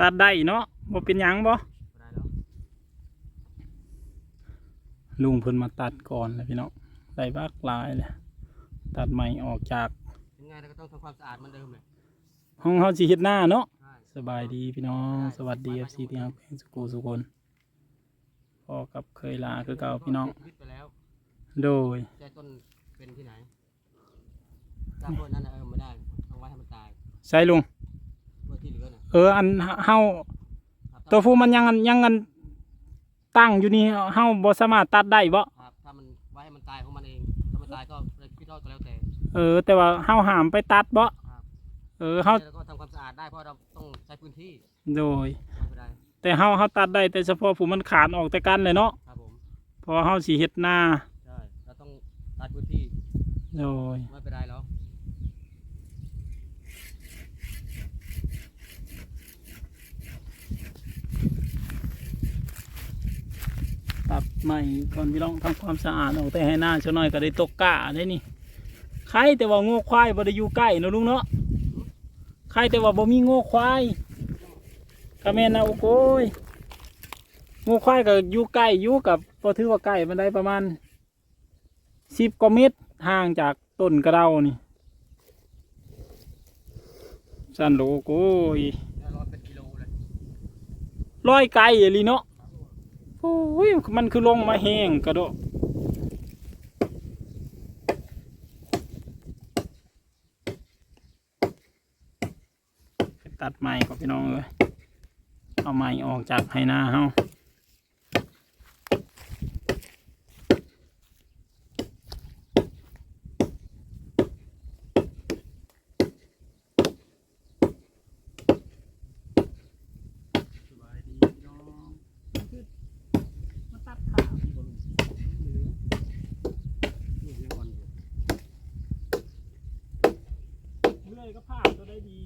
ตัดได้เนาะบ่เป็นหยังบ่บ่ได้แล้วลุงเพิ่นมาตัดก่อนเลยพี่น้องได้บักหลายเลยตัดใหม่ออกจากยังไงเราก็ต้องทำความสะอาดเหมือนเดิมเลยห้องเฮาสิเฮ็ดหน้าเนาะใช่สบายดีพี่น้อง สวัสดี FC ที่ฮักเพลงสุกูสุคนพ่อกับเคยลาคือเก่าพี่น้องชีวิตไปแล้วโดยแต่ต้นเป็นที่ไหนตามพวกนั้นน่ะเออไม่ได้ต้องไว้ให้มันตาย ใช่ลุงพวกที่ เหลือน่ะเออ อันเฮาครับตัวผู้มันยังอันยังอันตั้งอยู่นี่เฮาบ่สามารถตัดได้บ่ครับถ้ามันไว้ให้มันตายของมันเองถ้ามันตายก็เลยคิดรอดก็แล้วแต่ เออ แต่ว่าเฮาห้ามไปตัดบ่ครับเออเฮาแล้วก็ทำความสะอาดได้เพราะเราต้องใช้พื้นที่โดยไม่เป็นไรแต่เฮาเฮาตัดได้แต่เฉพาะผู้มันขาดออกแต่กันเลยเนาะครับผมเพอเฮาสิเฮ็ดหน้าใช่เราต้องตัดพื้นที่โดยไม่เป็นไรแล้ว ตัดใหม่ก่อนพี่น้องทำความสะอาดออกแต่ให้หน้าเช่หน่อยก็ได้ตกกะได้นี่ใครแต่ว่าโง่ควายบ่ได้อยู่ใกล้นะลุงเนาะใครแต่ว่าบ่มีโง่ควายก็แมนนะโอ้โกยโง่ควายก็อยู่ใกล้อยู่กับบ่ถือว่าใกล้มันได้ประมาณ10กว่าเมตรห่างจากต้นกระเดานี่สั่นโลโกยแล้วร้อยเป็นกิโลเลยร้อยไกลอหลีเนาะ โอ้ยมันคือลงมาแห้งกระโดดตัดไม้ก็พี่น้องเลยเอาไม้ออกจากไหนาเฮาสบายดีพี่น้องคือมาตัดขาพี่บอล นี่ยังอ่อนอยู่ เลื่อยก็ผ้าตัวได้ดี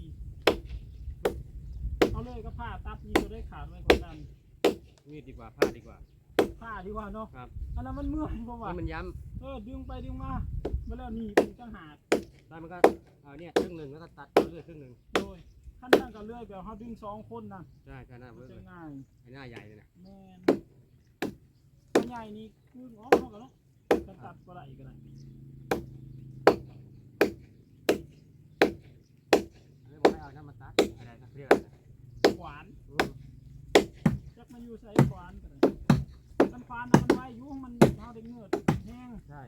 เอาเลยก็ผ้าตัดยีตัวได้ขาดไว้กว่านั้นมีดดีกว่าผ้าดีกว่า ผ้าดีกว่าเนาะครับ อันนั้นมันเมื่อยเพราะว่านี่มันย้เออดึงไปดึงมาเมื่อแล้วนี่มันตั้งหากำได้มันก็เอาเนี่ยครึ่งหนึ่งแล้วก็ตัดเอาเรื่อยครึ่งหนึ่งโดยขั้นตั้งกับเลื่อยแบบเขาดึงสองคนนะใช่ใช่หน้ามันเบิ่งจะเลยง่ายไอ้หน้าใหญ่เลยนะแม่นตัวใหญ่นี่คืออ๋อเขากันเนาะจะตัดก็ได้ก็ได้เรื่องบอกให้เอาน้ำมาตัดอะไรนะเรียกอะไรนะขวานอืมจัก มันอยู่ใส่ขวานก็ได้มันขวานนะมันไว้อยุ่งมันเขาได้เงือดแห้งใช่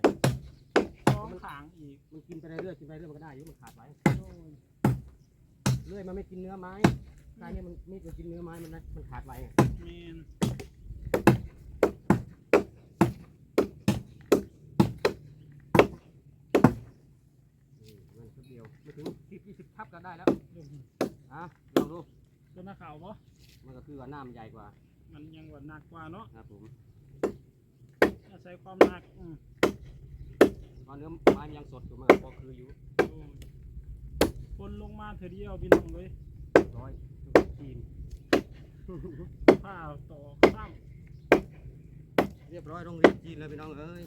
ท้องขางอีกมันกินไปเรื่อยๆกินไปเรื่อยมันก็ได้อยู่มันขาดไว้โอ้ยเรื่อยมันไม่กินเนื้อไม้ใช่เนี่ยมันมีดมันกินเนื้อไม้มันนะมันขาดไว้ไงแมนอืมมันแป๊บเดียวไม่ถึงสิบยี่สิบทับก็ได้แล้วเรื่องอะลองดูตัวหน้าขาวปะมันก็คือว่าหน้ามันใหญ่กว่า มันยังว่าหนักกว่าเนาะครับผมอาศัยความหนักอืมตอนเนื้อไม้มันยังสดอยู่มันก็พอคืออยู่โอ้ยคนลงมาเถอเดียวพี่น้องเลยร้อยจีนผ้าต่อข้ามเรียบร้อยโรงเรียนจีนเลยพี่น้องเอ้ย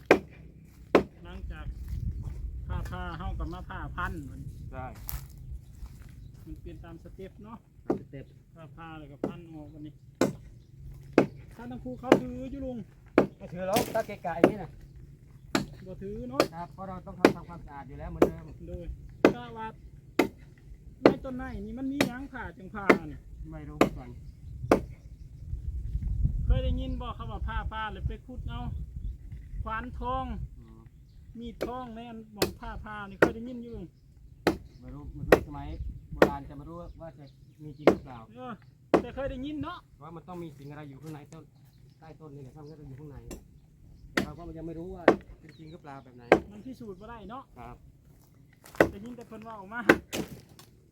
หลังจากผ้าผ้าเฮากับมาผ้าพันมันใช่มันเป็นตามสเต็ปเนาะ สเต็ป ผ้าผ้าแล้วก็พันออกวันนี้ ถ้าทั้งคู่เขาถืออยู่ลุงไม่ถือหรอกถ้าเกะกะอย่างนี้นะบ่ถือเนาะครับเพราะเราต้องทำทำความสะอาดอยู่แล้วเหมือนเดิมโดยถ้าว่าในต้นไม้นี่มันมีหยังผ่าจังผ่าเนี่ยไม่รู้เหมือนกันเคยได้ยินบอกเขาว่าผ้าผ้าเลยไปขุดเอาขวานทองอืมมีดทองแม่นมองผ้าผ้านี่เคยได้ยินอยู่ไม่รู้ไม่รู้สมัยโบราณจะไม่รู้ว่าจะมีจริงหรือเปล่า เออ แต่เคยได้ยินเนาะเพราะมันต้องมีสิ่งอะไรอยู่ข้างในต้นใต้ต้นนี่แหละครับมันก็จะอยู่ข้างในแต่เราก็ยังไม่รู้ว่าเป็นจริงหรือเปล่าแบบไหนมันพิสูจน์มาได้เนาะครับแต่ยินแต่เพิ่นว่าออกมา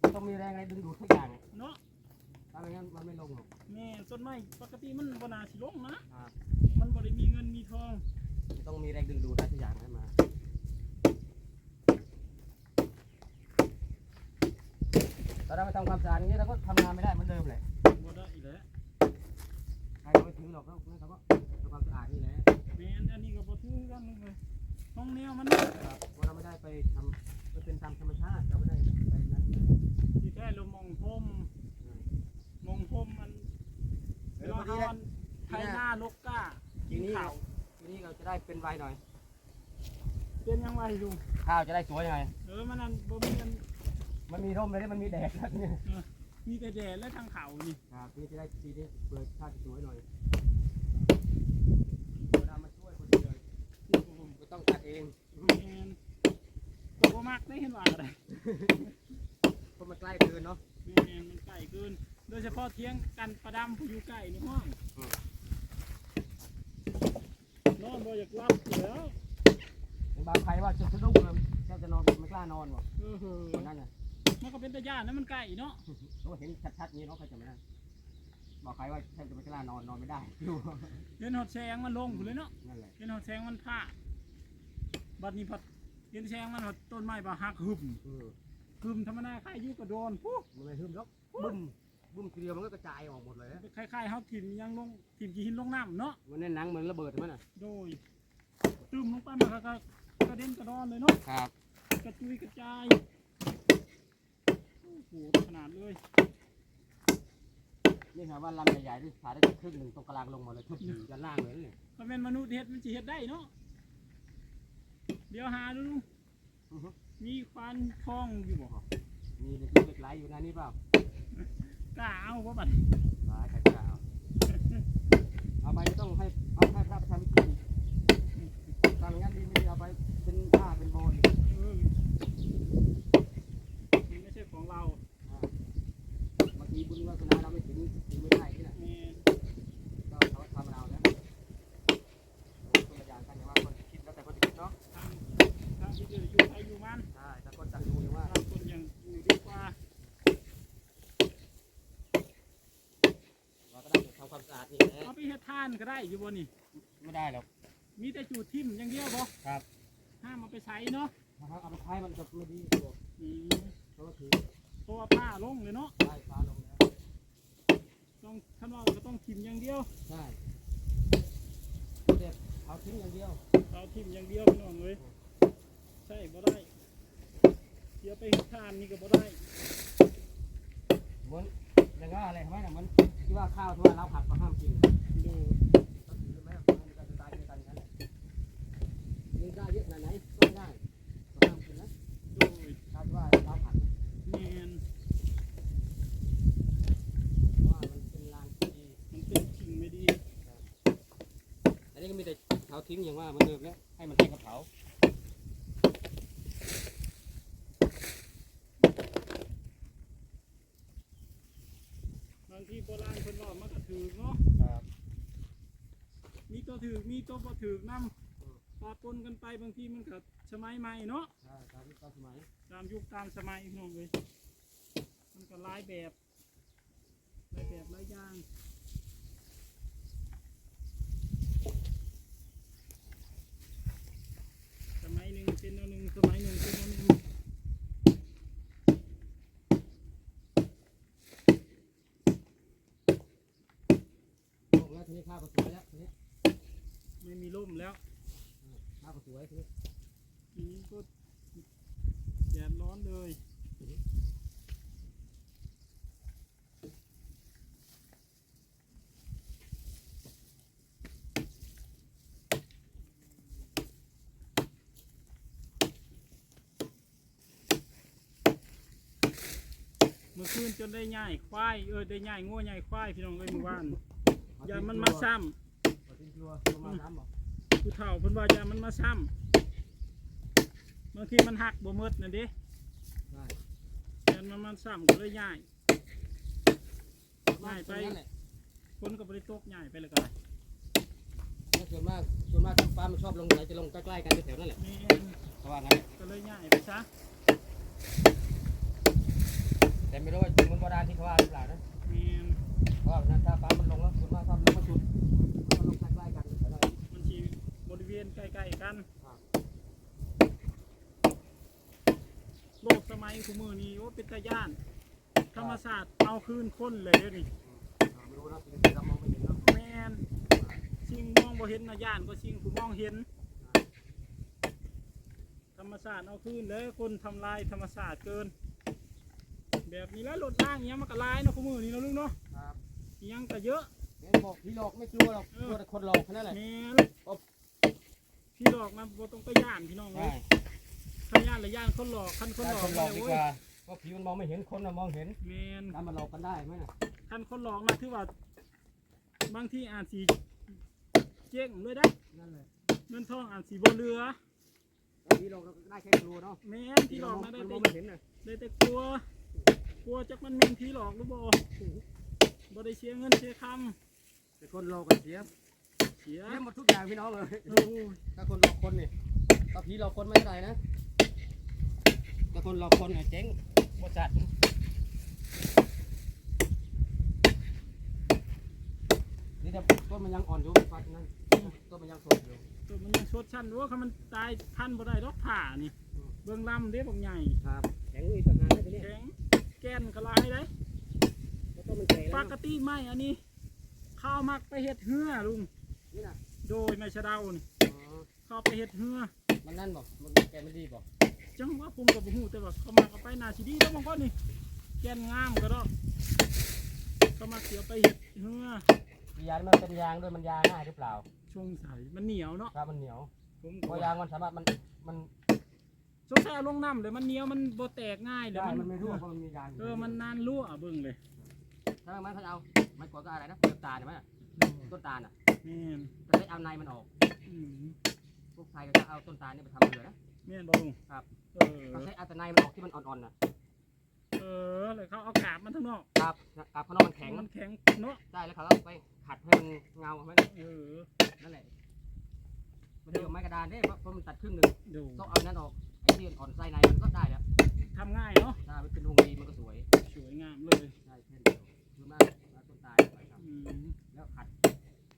มันต้องมีแรงอะไรดึงดูดทุกอย่างเนาะถ้าไม่งั้นมันไม่ลงหรอกแม่ต้นไม้ปกติมันบ่น่าสิลงนะครับมันบ่ได้มีเงินมีทองมันต้องมีแรงดึงดูดอะไรทุกอย่างให้มาถ้าเราไม่ทำความสะอาดอย่างนี้เราก็ทำงานไม่ได้เหมือนเดิมแหละ ล้วใครไม่ถือหรอกแล้วนั่นเขาก็ทำความสะอาดนี่แหละแม่นอันนี้ก็บ่ถือกันเลยห้องแนวมันครับเพราเราไม่ได้ไปทำมันเป็นตามธรรมชาติเราไม่ได้ไปนั้นสิแท้ลมมองพรมมองของพมมันเอเวอลาพอดีเฮาไทยหน้านกก้าทีกินนี้ข้าวทีนี้เราจะได้เป็นไวหน่อย เป็นยังไงลุงข้าวจะได้สวยหน่อยเออมันนั่นบ่มีอันมันมีร่มเลยมันมีแดดแล้วเนี่ย มีแต่แดดและทางเขานี่ครับทีนี้จะได้ทีนี้เปิดข้าวจะสวยหน่อยเวลามาช่วยคนเดียวนี่ผมก็ต้องตัดเองแม่นก็บ่มักได้เห็นว่าอะไรเพราะมันใกล้เกินเนาะแม่นมันใกล้เกิน โดยเฉพาะเที่ยงกันประดำผู้อยู่ใกล้นี่ห้องอืมนอนบ่อยากรับอยู่แล้วเห็นบางใครว่าจะสะดุ้งเลยแค่จะนอนไม่กล้านอนวะเออเหวันอะนั้นน่ะ มันก็เป็นตาย่านนะมันใกล้เนาะเขาเห็นชัดๆอย่างนี้เนาะใครจะไม่ได้บอกใครว่าแทบจะไม่กล้านอนนอนไม่ได้อยู่เห็นหอดแสงมันลงพุ่นเลยเนาะนั่นแหละเห็นหอดแสงมันผ่าบัดนี้พัดเห็นแสงมันหอดต้นไม้บ่หักหึมเออหึมธรรมดาใครอยู่ก็โดนปุ๊บมันไม่หึมหรอกบึ้มบึ้มทีเดียวมันก็กระจายออกหมดเลยนะคล้ายๆเฮาถิ่มยังลงถิ่มกี่หินลงน้ำเนาะมันในหนังเหมือนระเบิดใช่ไหมน่ะโดยตึมลงไปมันก็กระเด็นกระดอนเลยเนาะครับ กระจุยกระจาย โอ้โหขนาดเลยนี่ครับว่าลำใหญ่ๆที่ผ่าได้ครึ่งหนึ่งตรงกลางลงหมดเลยทุบยันล่างเลยนี่ถ้าเป็นมนุษย์เฮ็ดมันสิเฮ็ดได้เนาะเดี๋ยวหาดูลุงอือฮึมีควานทองอยู่บ่มีเด็กเล็กไหลอยู่นะนี่เปล่ากล้าเอาบ่บัดหลายใครจะเอาเอาไปต้องให้เอาให้พระประธานพิธีทำงั้นดีไม่ดีเอาไปเป็นผ้าเป็นโบน เออมันไม่ใช่ของเรา อ่าบางทีบุญวาสนาเราไม่ถึงถึงไม่ได้ที่ไหน แม่น ก็เขาทำเราแล้วคนละอย่างกันอย่างว่าคนคิดแล้วแต่คนคิดเนาะ ทางทางที่จะอยู่ใครอยู่มัน ใช่แต่คนต่างดูอย่างว่า บางคนยังอยู่ดีกว่า เราก็ได้ทำความสะอาดนี่แหละ เอาไปเฮ็ดทาน ก็ได้อยู่บ่นี่ไม่ได้หรอก มีแต่จูดทิ่มอย่างเดียวบ่ครับ ห้ามเอาไปใช้เนาะนะครับเอาไปใช้มันจะไม่ดีตัวอืมเพราะว่าถือเพราะว่าผ้าลงเลยเนาะได้ฟ้าลงแล้วต้องท่านว่าก็ต้องทิ่มอย่างเดียวใช่เด็ดเอาทิ้งอย่างเดียวเอาทิ่มอย่างเดียวพี่น้องเลยใช่บ่ได้เดี๋ยวไปเฮ็ดทานนี่ก็บ่ได้เหมือนอย่างว่าอะไรทำไมน่ะเหมัน ที่ว่าข้าวที่ว่าเราผัดก็ห้ามกินดูก็ถือไหมมันก็จะตายด้วยกันนั้นแหละกินได้เยอะขนาดไหนก็ไม่ได้ก็ห้ามกินนะโดยข้าวที่ว่าเราผัดแมนเพราะว่ามันเป็นลางที่ดีมันเป็นสิ่งไม่ดีอันนี้ก็มีแต่เผาทิ้งอย่างว่ามันเดิมแล้วให้มันแห้งกับเผาบางทีโบราณ ถือเนาะครับมีตัวถือมีตัวบ่ถือนํปะปนกันไปบางทีมันก็สมัยใหม่เนาะใช่ตามยุคตามสมัยตามยุคตามสมัยพี่น้องเลยมันก็หลายแบบหลายแบบหลายอย่างสมัยหนึ่งเป็นอันหนึ่งสมัยหนึ่งเป็นอันหนึ่ง ลงแล้วทีนี้ข้าวก็สวยแล้วทีนี้ ไม่มีร่มแล้วข้าวก็สวยทีนี้ทีนี้ก็แดดร้อนเลยเมื่อคืนจนได้ย่ายควายเออได้ย่ายงัวย่ายควายพี่น้องเอ้ยเมื่อวานอย่ามันมาซ้มาทิ้งตัวตัวมาซ้ำเหรอำผู้เฒ่าเพิ่นว่าอย่ามันมาซ้ำบางทีมันหักบ่หมดนั่นเด้ใช่ยันมันมาซ้ำก็เลยย่ายง่ายไปนั่นแหละคนก็บ่ได้ตกย่ายไปเลยก็ได้ถ้าส่วนมากส่วนมากฟ้ามันชอบลงไหนจะลงใกล้ๆกันแถวๆนั่นแหละนี่เพราะว่างั้นแหละก็เลยย่ายไปซะแต่ไม่รู้ว่าจริงมันโบราณที่เขาว่าหรือเปล่านะแม่นเพราะว่าถ้าฟ้ามันลงแล้วส่วนมากฟ้ามันลงมาจุดมันก็ลงใกล้ๆกันแถวๆนั้นแหละ มันสิบริเวณใกล้ๆกัน ครับ โล กสมัยคุมือนี้โอ้เป็นตาย่าน ธรรมศาสตร์เอาคืนคนเลยเดี๋ยวนี้อ่าไม่รู้นะสิ่งที่เรามองไม่เห็นเนาะแม่นสิ่งมองบ่เห็นนะย่านก็สิ่งผู้มองเห็น ธรรมศาสตร์เอาคืนเลยคนทำลายธรรมศาสตร์เกิน แบบนี้แล้วรถล่างเนี้ยมันก็ลายเนาะคุมือนี้เนาะลุงเนาะครับยังก็เยอะเห็นบอกผีหลอกไม่กลัวหรอกกลัวแต่คนหลอกแค่นั้นแหละแม่นโอ๊ะพี่หลอกนะบ่ต้องไปย่านพี่น้องเลใช่ย ถ้าย่านหรือย่านคนหลอกคันคนหลอกคนหลอกนะดีโอ้กยว่าเพราะผีมันมองไม่เห็นคนน่ะมองเห็นแม่นตามมาหลอกกันได้ไหมน่ะคันคนหลอกนะถือว่า บางที่อาจสิเจ๊งเลยได้นั่นเลยเงินทองอาจสิบ่เหลือผีหลอกเราก็ได้แค่กลัวเนาะแม่นพี่หลอกนะได้มันมแต่องไม่เห็นน่ะได้แต่กลัว กลัวจักมันแม่นพี่หลอกหรือบ่บ่ได้เสียเงินเสียคำแต่คนหลอกกันเสียเสียเสียหมดทุกอย่างพี่น้องเลยโอ้ยถ้าคนหลอกคนนี่ถ้าผีหลอกคนไม่ได้นะ ถ้าคนหลอกคนเนี่ยเจ๊งหมดจัดนี่แต่ต้นมันยังอ่อนอยู่ฟัดนั่นต้นมันยังสดอยู่ตัวมันยังชดชั้นว่าคันมันตายพันบ่ได้ดอกผ่านี่ เบื้องลำเด้บอกใหญ่ครับแข็งอีกต่างหากนะทีนี้แข็งแก่นกระลายได้เพราะต้นมันแก่ปแล้วกติไม่อันนี้ ข้าวมักไปเฮ็ดเหือลุง นี่นะโดยไม่ชะเดานี่อ๋อเข้าไปเฮ็ดเหือมันนั่นบอกมันแก่ไม่ดีบอก จังว่าผมกับบ่ฮู้แต่ว่าเขามักเอาไปนาสิดีแล้วบางคนนี่แก่นงามก็ดอกเขามักเสียไปเฮ็ดเหือยางมันเป็นยางด้วยมันยางง่ายหรือเปล่าช่วงใสมันเหนียวเนาะครับมันเหนียวผมเพราะยางมันสามารถมันมันสงสัยเอาลงน้ำเลยมันเหนียวมันบ่แตกง่ายเลยได้มันไม่รั่วเพราะมันมียางเออมันนานรั่วเบิ่งเลยถ้ามันเขาจะเอามันกดก็อะไรนะเปลือกตาลเห็นไหมน่ะต้นตาลอะแม่นจะได้เอาในมันออกอืมพวกไทยก็จะเอาต้นตาลนี่ไปทำเรือนะ แม่นบ่ลุงครับ เออเขาใช้เอาแต่ในมันออกที่มันอ่อนๆน่ะเออเลยเขาเอากาบมันทั้งนอกครับกาบข้างนอกมันแข็งมันแข็งเนาะได้แล้วเขาก็ไปขัดให้มันเงาไหมเออนั่นแหละมันจะกับไม้กระดานเนี่ยเพราะมันตัดครึ่งหนึ่งเดี๋ยวต้องเอานั้นออกไอ้ที่อ่อนไส้ในมันก็ได้แล้วทำง่ายเนาะถ้ามันเป็นวงรีมันก็สวยสวยงามเลยได้แค่เดียวคือมากเอาต้นตาลไปทอืมำแล้วขัด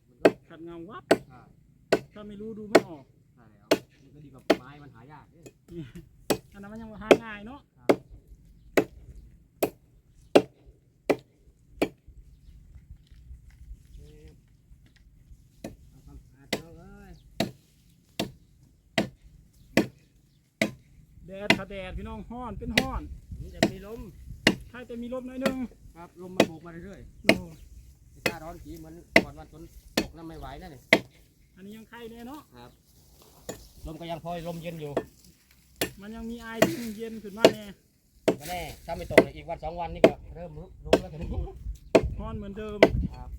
มันก็ขัดเงาวับอ่าถ้าไม่รู้ดูไม่ออกได้แล้ว มันก็ดีกว่าไม้มันหายากเนี่ยอันนั้นมันยังหาง่ายเนาะแดดถ้าแดดพี่น้องห้อนเป็นห้อนจะมีลมถ้าจะมีลมหน่อยนึงครับลมมันโบกมาเรื่อยๆไอ้ถ้าร้อนผีเหมือนก่อนวันฝนตกนั่นไม่ไหวนั่นนี่อันนี้ยังไข่แน่เนาะครับ ลมก็ยังพอลมเย็นอยู่มันยังมีไอที่เย็นขึ้นมาแน่ไม่แน่ถ้าไม่ตกเลยอีกวันสองวันนี่ก็เริ่มรู้รู้แล้วทีนี้ห้อนเหมือนเดิมครับ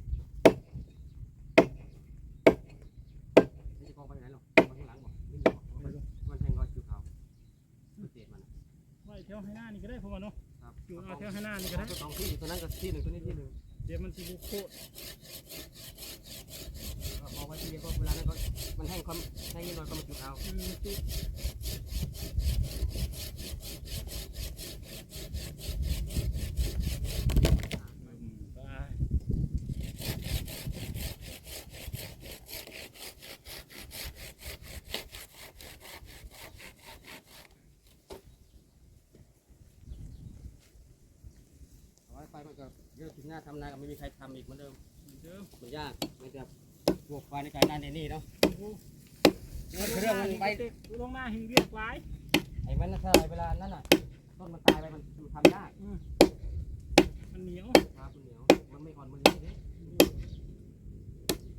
นี่จะกองไปไหนหรอกมาข้างหลังบอกนี่บอกเอาไปดูมันแทงรอยคือเขาคือเศษมันน่ะไว้แถวให้หน้านี่ก็ได้พวกมันเนาะครับอยู่เอาแถวให้หน้านี่ก็ได้ตัวสองที่ตัวนั้นก็ที่หนึ่งตัวนี้ที่หนึ่งเดี๋ยวมันสิบุกโคตรก็เอาไว้ ทีเดียวก็เวลานั้นก็มันแห้งความแห้งนิดหน่อยก็มาจุดเอาอืมจุดอืมไปไว้ไปมันก็เรื่องถึงหน้าทำนาก็ไม่มีใครทำอีกเหมือนเดิมเหมือนเดิมมันยากมันจะบ วกไปในการนั่นในนี่เนาะโอ้โหเรื่องมันไปลงหน้าหิงเรียกหลายไอ้มันน่ะถ้าเวลานั้นน่ะต้นมันตายไปมันมันทำยากอืมมันเหนียวครับคุณเหนียวมันไม่อ่อนมันนี่นี่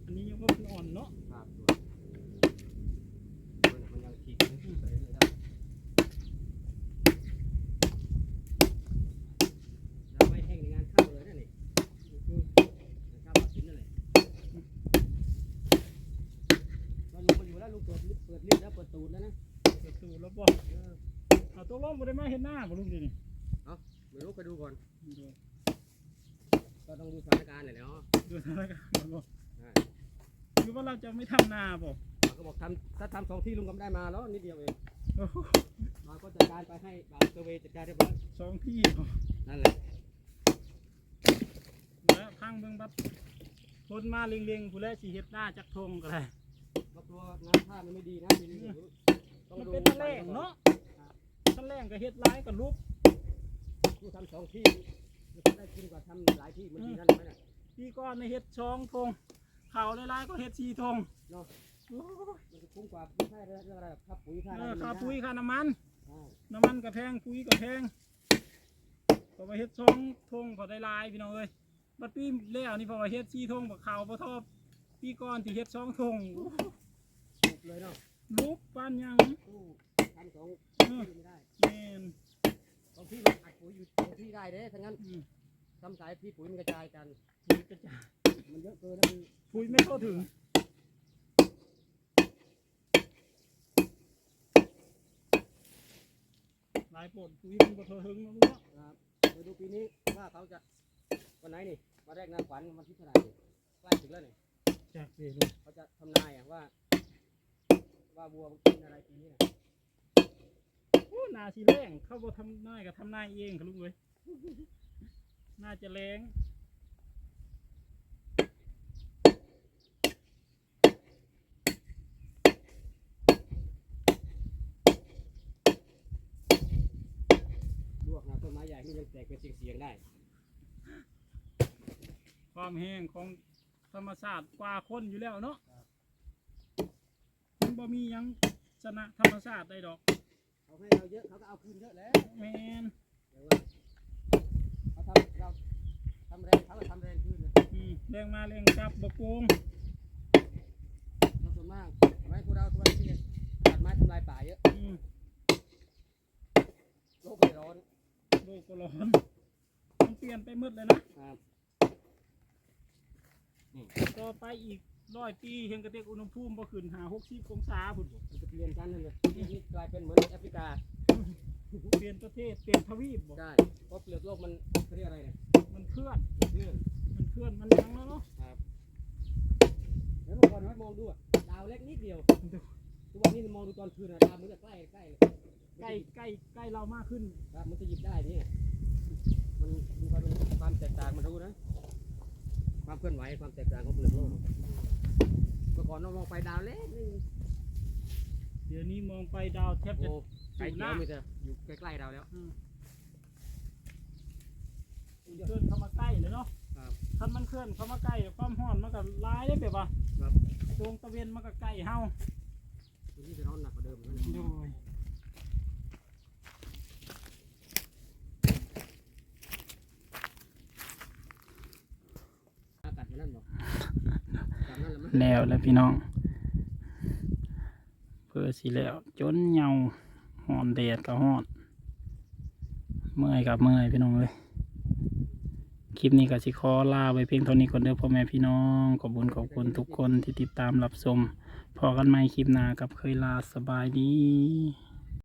อันนี้ยังว่ามันอ่อนเนาะครับส่วนมันยังขีดขึ้นไปเรื่อยๆได้แล้วไม่แห้งในงานเข้าเลยนั่นนี่งานเข้าปัดสินนั่นแหละแล้วลุงมาอยู่แล้วลุงเปิดลิฟต์เปิดลิฟต์แล้วเปิดตูดแล้วนะ เปิ ดตูแล้วบ่เออเอาตัวล้มบ่ได้มาเห็นหน้าบ่ลุงดินี่ไม่รู้ไปดูก่อน ดูก็ต้องดูสถานการณ์หน่อยเนาะดูสถานการณ์บ่ใช่คือว่าเราจะไม่ทำนาบ่เราก็บอกทำถ้าทำสองที่ลุงก็ไม่ได้มาแล้วนิดเดียวเองโอ้โหเราก็จัดการไปให้บ่าวเซอร์เวย์จัดการเรียบร้อยสองที่บ่นั่นแหละแล้วพังเบิ่งบัดคนมาเล็งๆผู้แลสิเฮ็ดหน้าจักทงก็ได้เพราะกลัวน้ำท่ามันไม่ดีนะปีนี้ต้อง มันดูเป็นตะแลงเนาะตะแลงก็เฮ็ดหลายก็ลุกผู้ทำสองที่จะได้กินกว่าทำหลายที่เหมือนที่นั่นไหมน่ะพี่ก้อนในเฮ็ดช่องทงเขาหลายๆก็เฮ็ดสี่ทงเนาะโอ้ยมันจะคุ้มกว่าไม่ใช่เรื่องอะไรหรอกค่าปุ๋ยค่าอะเอไรอมันค่าได้ปุ๋ยค่าน้ำมันใช่น้ำมันก็แพงปุ๋ยก็แพงก็มาเฮ็ดช่องทงก็ได้หลายพี่น้องเอ้ยบัดปีแล้วนี่เพราะว่าเฮ็ด4ทงบักขาวบ่ทอบปีก่อนที่เฮ็ด2ทงถูกเลยเนาะลุบปานหยัง ตู้ทำสองเออไม่ได้แม่นบางที่มันอัดปุ๋ยอยู่บางที่ได้เด้ทั้งนั้นอืม ทำสายที่ปุ๋ยมันกระจายกัน ปุ๋ยกระจายมันเยอะเกินแล้วมันปุ๋ยไม่เข้าถึง หลายปนปุ๋ยมันบ่เทอถึงเนาะลูกเนาะครับไปดูปีนี้ว่าเขาจะวันไหนนี่วันแรกหน้าขวัญวันที่เท่าไหร่นี่ใกล้ถึงแล้วนี่จากเด้ลูกเขาจะทำนายอะว่า ว่าวัวมันกินอะไรปีนี้นะ โอ้นาสิแรงเขาบ่ทำนายก็ทำนายเองค่ะลูกเอ้ยน่าจะแรงลวกนะต้นไม้ใหญ่นี่ยังแตกเป็นเสียงๆได้ ความแห้งของธรรมชาติกว่าคนอยู่แล้วเนาะมันบ่มีหยังชนะธรรมชาติได้ดอก เขาให้เราเยอะเขาก็เอาคืนเยอะแล้วแม่นแต่ว่าเขาทำเราทำแรงเขาก็ทำแรงขึ้นนะอืมแรงมาแรงกลับบ่โกงเราส่วนมากทำไมพวกเราตัวที่ตัดไม้ทำลายป่าเยอะอืมโลกเลยร้อนโลกก็ร้อนมันเปลี่ยนไปหมดเลยนะครับ ต่อไปอีก ร้อยปีเห็นกระเตกอุณหภูมิบ่ขึ้นหา60องศาพุ่นบ่มันจะเปลี่ยนกันนั่นเลยที่นี่กลายเป็นเหมือนแอฟริกาเปลี่ยนประเทศเปลี่ยนทวีปบ่ใช่เพราะเปลือกโลกมันเขาเรียกอะไรเนี่ยมันเคลื่อนเลื่อนมันเคลื่อนมันยังแล้วเนาะครับแล้วเมื่อก่อนน้อยมองดูอะดาวเล็กนิดเดียวทุกวันนี้มองดูตอนคืนอะดาวมันจะใกล้ใกล้เลยใกล้ใกล้ใกล้เรามากขึ้นครับมันจะหยิบได้นี่มันดูความเป็นความแตกต่างมันรู้นะ ความเคลื่อนไหวความแตกต่างของเปลือกโลกเมื่อก่อนเรามองไปดาวเล็กนี่เดี๋ยวนี้มองไปดาวแทบจะ โอ้ไกลเขียวมีแต่อยู่ใกล้ๆเราแล้วอืมเคลื่อนเข้ามาใกล้เลยเนาะครับคันมันเคลื่อนเข้ามาใกล้ความร้อนมันก็ร้ายได้แบบว่าครับ ดวงตะเวนมันก็ใกล้เฮาตัวนี้จะร้อนหนักกว่าเดิมนะโดย อากาศมันนั่นบอกตามนั้น แล้วแล้วพี่น้องเพื่อสิแล้วจนเหงาหอนแดดก็หอนเมื่อยกับเมื่อยพี่น้องเลยคลิปนี้ก็สิขอลาไว้เพียงเท่านี้ก่อนเด้อพ่อแม่พี่น้องขอบคุญขอบคุณทุกคนที่ติดตามรับชมพอกันใหม่คลิปหน้ากับเคยลาสบายดี